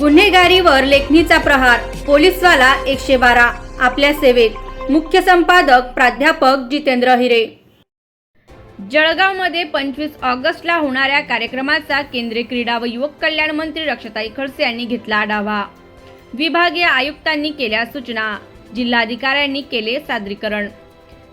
गुन्हेगारीवर लेखणीचा प्रहार पोलीसवाला एकशे बारा आपल्या सेवेत. मुख्य संपादक प्राध्यापक जितेंद्र हिरे. जळगावमध्ये पंचवीस ऑगस्टला होणाऱ्या कार्यक्रमाचा केंद्रीय क्रीडा व युवक कल्याण मंत्री रक्षताई खडसे यांनी घेतला आढावा. विभागीय आयुक्तांनी केल्या सूचना. जिल्हाधिकाऱ्यांनी केले सादरीकरण.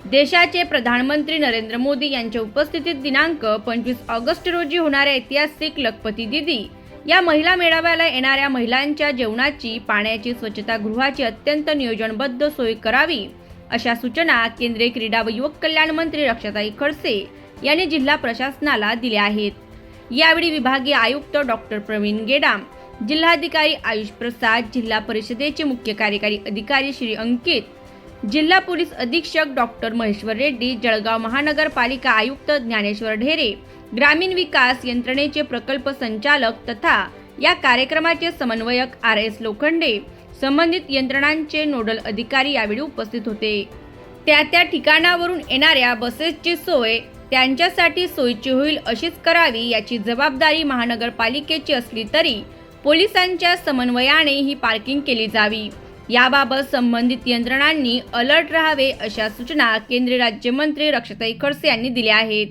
देशाचे प्रधानमंत्री नरेंद्र मोदी यांच्या उपस्थितीत दिनांक पंचवीस ऑगस्ट रोजी होणाऱ्या ऐतिहासिक लखपती दिदी या महिला मेळाव्याला येणाऱ्या महिलांच्या जेवणाची पाण्याची स्वच्छतागृहाची अत्यंत नियोजनबद्ध सोय करावी अशा सूचना केंद्रीय क्रीडा व युवक कल्याण मंत्री रक्षाताई खडसे यांनी जिल्हा प्रशासनाला दिल्या आहेत. यावेळी विभागीय आयुक्त डॉक्टर प्रवीण गेडाम जिल्हाधिकारी आयुष प्रसाद जिल्हा परिषदेचे मुख्य कार्यकारी अधिकारी श्री अंकित जिल्हा पोलीस अधीक्षक डॉक्टर महेश्वर रेड्डी जळगाव महानगरपालिका आयुक्त ज्ञानेश्वर ढेरे ग्रामीण विकास यंत्रणेचे प्रकल्प संचालक तथा या कार्यक्रमाचे समन्वयक आर एस लोखंडे संबंधित यंत्रणांचे नोडल अधिकारी यावेळी उपस्थित होते. त्या त्या ठिकाणावरून येणाऱ्या बसेसची सोय त्यांच्यासाठी सोयीची होईल अशीच करावी याची जबाबदारी महानगरपालिकेची असली तरी पोलिसांच्या समन्वयाने ही पार्किंग केली जावी. याबाबत संबंधित यंत्रणांनी अलर्ट राहावे अशा सूचना केंद्रीय राज्यमंत्री रक्षताई खडसे यांनी दिल्या आहेत.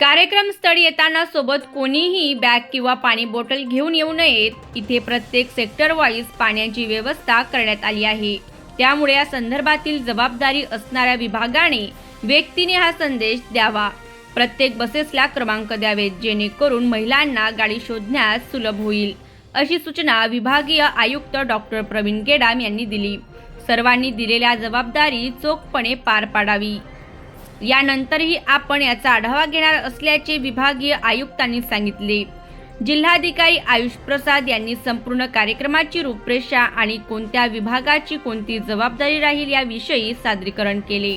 कार्यक्रम स्थळी येताना सोबत कोणीही बॅग किंवा पाणी बॉटल घेऊन येऊ नयेत. इथे प्रत्येक सेक्टर वाईज पाण्याची व्यवस्था करण्यात आली आहे. त्यामुळे या संदर्भातील जबाबदारी असणाऱ्या विभागाने व्यक्तीने हा संदेश द्यावा. प्रत्येक बसेसला क्रमांक द्यावेत जेणेकरून महिलांना गाडी शोधण्यास सुलभ होईल अशी सूचना विभागीय आयुक्त डॉक्टर प्रवीण गेडाम यांनी दिली. सर्वांनी दिलेल्या जबाबदारी चोखपणे पार पाडावी. यानंतरही आपण याचा आढावा घेणार असल्याचे विभागीय आयुक्तांनी सांगितले. जिल्हाधिकारी आयुष प्रसाद यांनी संपूर्ण कार्यक्रमाची रूपरेषा आणि कोणत्या विभागाची कोणती जबाबदारी राहील याविषयी सादरीकरण केले.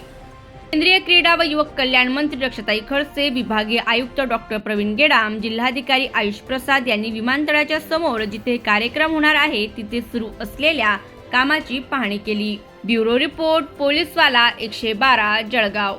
केंद्रीय क्रीडा व युवक कल्याण मंत्री रक्षताई खडसे विभागीय आयुक्त डॉक्टर प्रवीण गेडाम जिल्हाधिकारी आयुष प्रसाद यांनी विमानतळाच्या समोर जिथे कार्यक्रम होणार आहे तिथे सुरू असलेल्या कामाची पाहणी केली. ब्युरो रिपोर्ट पोलीसवाला एकशे बारा जळगाव.